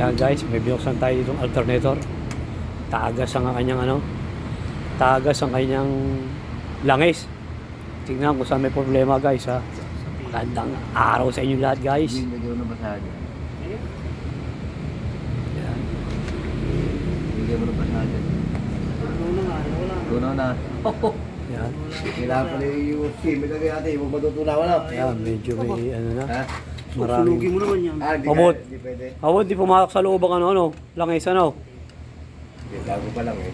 Yan guys, may binuksan tayo ditong alternator. Tagas ang kanyang ano. Tagas ang kanyang langis. Tingnan kung saan may problema guys ha. Magandang araw sa inyo lahat guys. Hindi medyo nabasahan yan. Yan. Hindi mo nabasahan yan. Tunaw na. Yan. Kailangan pala yung SIM. Ilagay natin. Huwag matutunawan na. Yan, medyo may ano na. Ha? Maraming. mo naman yan. Ah, hindi Abot. ka- Hindi pwede. Awod, di pumasok sa loob ang ano, ano, langis ano. Hindi, bago pa lang eh.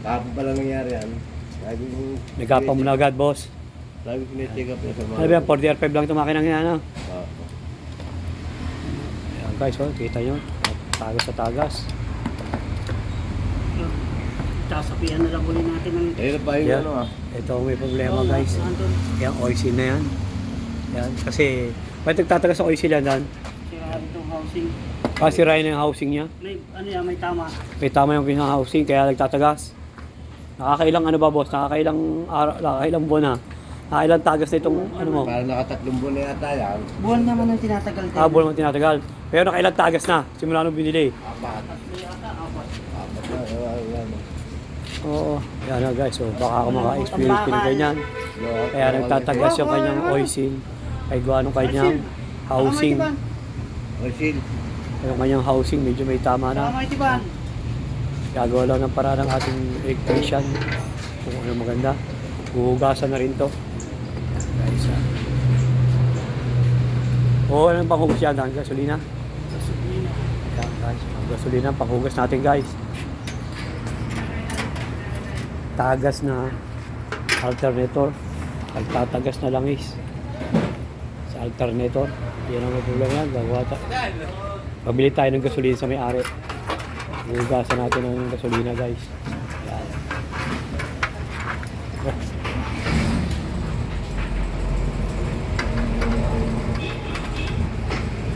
Bago pa lang nangyari yan. Lagi kong... May gapa mo na agad, boss. Lagi ko na-check up na sa mga... Ano ba yan, 4DR5 lang itong makina yan, ano. Ah. Yan guys, oh, kita nyo. Tagas sa tagas. Sasapihan na lang ulit natin ng Ayun pa yung Yan. ano ah. Ito ang may problema guys. Yan, oisin na yan. Yan, kasi, ba't nagtatagas sa oisin yan, Dan? sira itong housing. Kasi rin yung housing niya. May, ano yan, may tama. May tama yung pinaka-housing, kaya nagtatagas. Nakakailang ano ba, boss? Nakakailang, araw, nakakailang buwan na. Nakakailang tagas na itong, ano mo? Parang nakatatlong buwan na yata yan. Buwan naman ang tinatagal din. Ah, buwan naman tinatagal. Pero nakailang tagas na, simula nung binili. Apat. Apat. Apat na. Yan, yan. Oo, yan na guys. So, baka ako maka-experience din ganyan. Kaya nagtatagas yung kanyang oisin. Ay gawa nung kanyang housing. Oy, Sil. Yung kanyang housing, medyo may tama na. Gagawa lang ng paraan ng ating electrician. Kung ano maganda. Huhugasan na rin to. Guys, ah. Oo, anong panghugas yan? Ang gasolina? Yan guys, ang gasolina, ang panghugas natin guys. Tagas na alternator. Pagtatagas na langis. Sa alternator. Yan ang problema yan. Gagawa ta. Pabili tayo ng gasolina sa may-ari. Hugasan natin ng gasolina guys. Yan.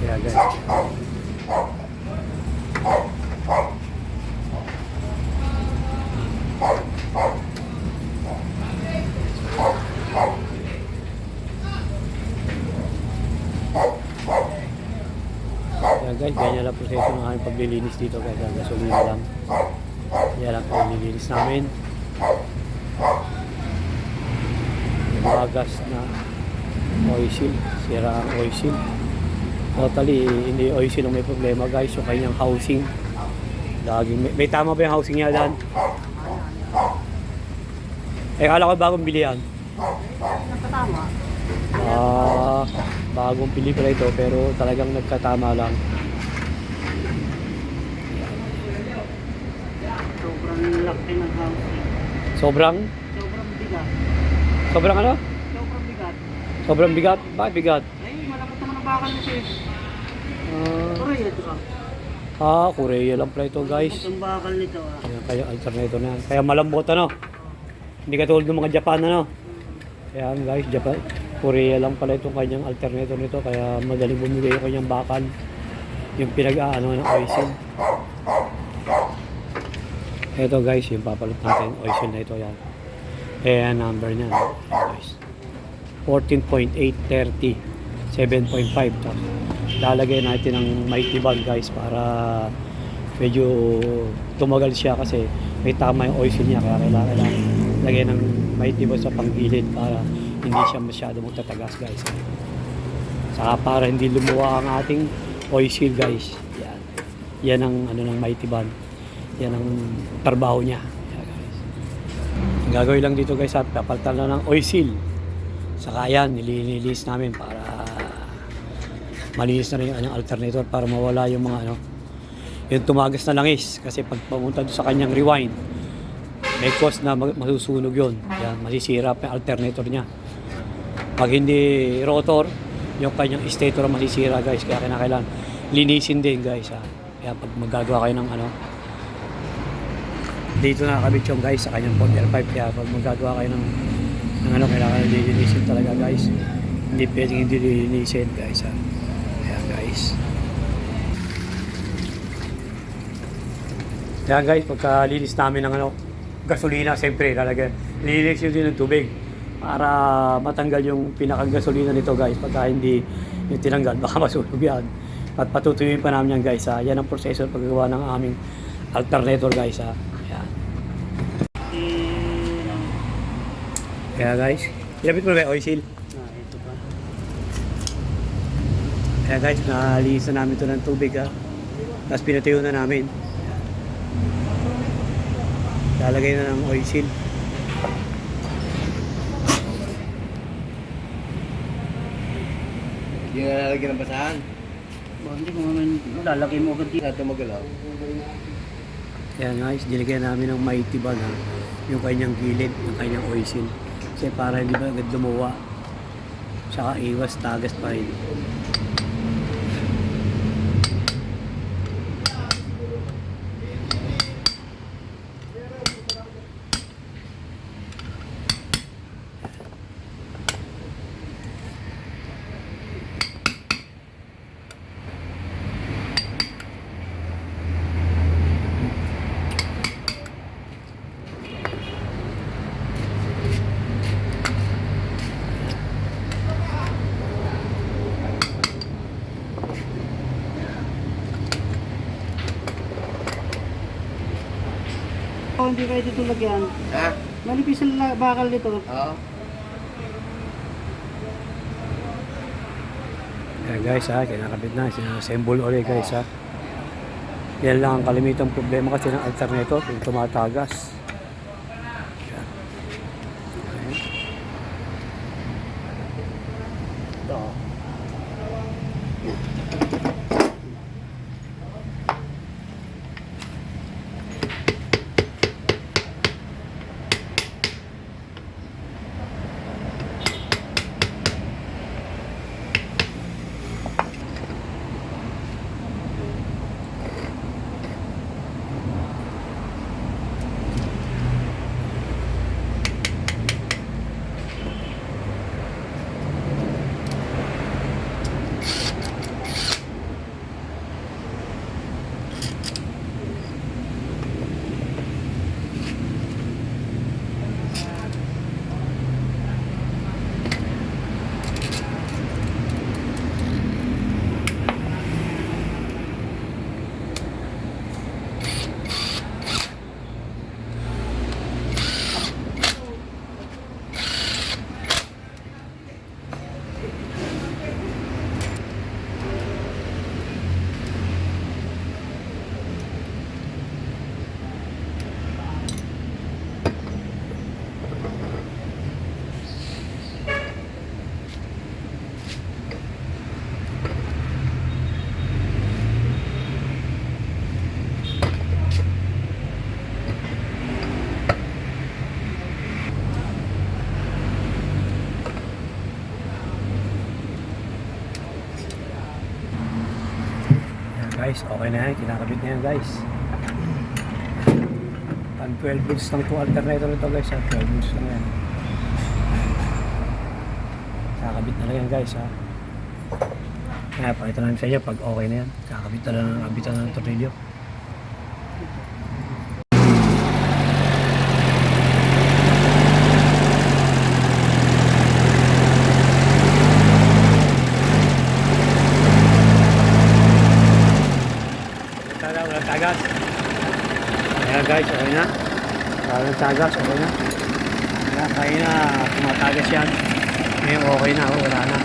Kaya guys. Guys, ganyan lang proseso ng aming paglilinis dito guys. Ang gasolina lang. Yan lang po nililinis namin. Yung mga gas na oil seal. Sira ang oil seal. Totally, hindi oil seal ang may problema guys. Yung kanyang housing. Laging, may, may tama ba yung housing niya Dan? Eh, kala ko bagong bili yan. Nakatama. Ah, bagong pelikula ito pero talagang nagkatama lang. Sobrang laki ng housing. Sobrang, Sobrang bigat. sobrang ano? Sobrang bigat. Sobrang bigat. Bakit bigat? Ay, malapit naman ang bakal nito eh. Ah, Korea ito ka. ah, Korea lang pala ito guys. Ang bakal nito ah. Ayan, kaya alternator na yan. Kaya malambot ano. Hindi katulad ng mga Japan ano. Kaya guys, Japan. Korea lang pala itong kanyang alternator nito. Kaya madaling bumili yung kanyang bakal. Yung pinag-aano ng seal. Ito guys, yung papalot natin. Oil na ito yan. Ayan, number niya. Guys. 14.830. 7.5. Tapos, lalagay natin ng mighty bag guys para medyo tumagal siya kasi may tama yung oil niya kaya kailangan lang lagyan ng mighty bag sa panggilid para hindi siya masyado magtatagas guys saka para hindi lumuwa ang ating oil seal guys yan yan ang ano ng mighty bag yan ang trabaho niya. Yan, guys. Ang gagawin lang dito guys at papalitan lang ng oil seal. Saka yan nililinis namin para malinis na rin yung kanyang alternator para mawala yung mga ano yung tumagas na langis. Kasi pag pumunta doon sa kanyang rewind may cause na masusunog yun. Yan masisira pa yung alternator niya. Pag hindi rotor yung kanyang stator masisira guys. Kaya kinakailangan linisin din guys ha. Kaya pag magagawa kayo ng ano dito na kabit yung guys sa kanyang power pipe kaya pag magagawa kayo ng, ng ano kailangan lilinisin talaga guys hindi pwedeng hindi lilinisin guys ha Ayan guys. Ayan guys, pagkalinis namin ng ano, gasolina, siyempre, lalagyan. Lilinis yun din ng tubig para matanggal yung pinakagasolina nito guys. Pagka hindi yung tinanggal, baka masunog yan. At patutuyuin pa namin yan guys ha. Yan ang proseso paggawa ng aming alternator guys ha. Yan. Eh, ano, Kaya guys, ilapit mo na ba yung oil seal? ah, ito pa. Kaya guys, nalinis na namin ito ng tubig ha. Tapos pinatuyo na namin. Lalagay na ng oil seal. Hindi na lalagyan ng basahan. Ba, hindi mo naman lalagay mo agad dito. Hindi na magalaw. Kaya guys, dinigyan namin ng mighty bag ha. Yung kanyang gilid, yung kanyang oil seal. Kasi para hindi ba agad lumuwa. Tsaka iwas, tagas pa rin. Hindi kayo dito lagyan. Ha? Manipis ang bakal nito. Oo. Kaya guys ha, kinakabit na, sinassemble ulit guys ha. Yan lang ang kalimitang problema kasi ng alternator, yung tumatagas. Guys, okay na yan, kinakabit na yan guys. Pag 12 volts lang itong alternator nito guys ha, 12 volts lang yan. Kakabit na lang yan guys ha. Kaya pakita namin sa inyo pag okay na yan. Kakabit na lang ang abitan ng tornilyo. Sana walang tagas. Ayan guys, okay na. Walang tagas, okay na. Ayan, kaya na tumatagas yan. Ngayon okay na, oh, wala na.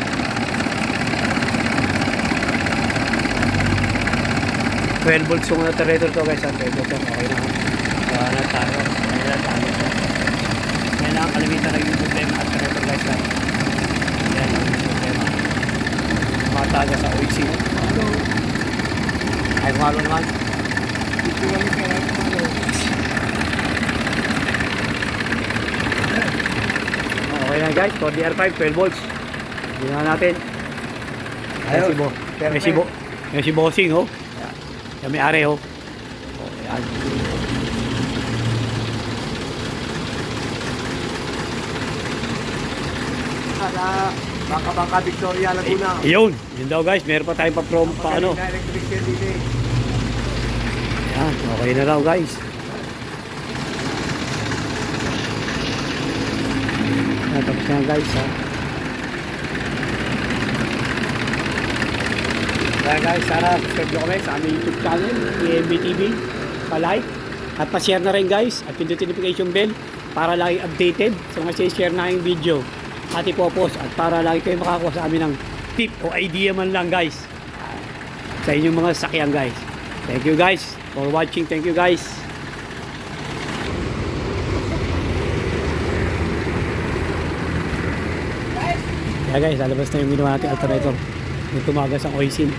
Twelve volts yung alternator to guys, ah. 12 volts okay na. Wala na tagas, wala na tagas. Yan lang ang kalimitan naging problema at alternator guys. ah. Yan ang problema. Tumatagas sa oil seal. Ay, kumalo naman. Okay na guys, for DR5, 12 volts. Ginawa natin. Ayan si Bo. May si Bo. May si Bossing, oh. Yan may are, oh. Oh. Sa Baka Baka Victoria, Laguna. Yun, yun daw guys, meron pa tayong pa ano. Electric Shell dito eh. Yan, okay na raw guys. Yan, tapos na guys ha. Kaya guys, sana subscribe nyo kami sa aming YouTube channel, EMB. Pa-like at pa-share na rin guys at pindutin notification bell para lagi updated sa mga share na yung video at ipopost at para lagi kayo makakuha sa amin ng tip o idea man lang guys sa inyong mga sakyan guys. Thank you guys for watching. Thank you guys. Kaya guys, lalabas na yung ginawa natin alternator. Yung tumagas ang oisin.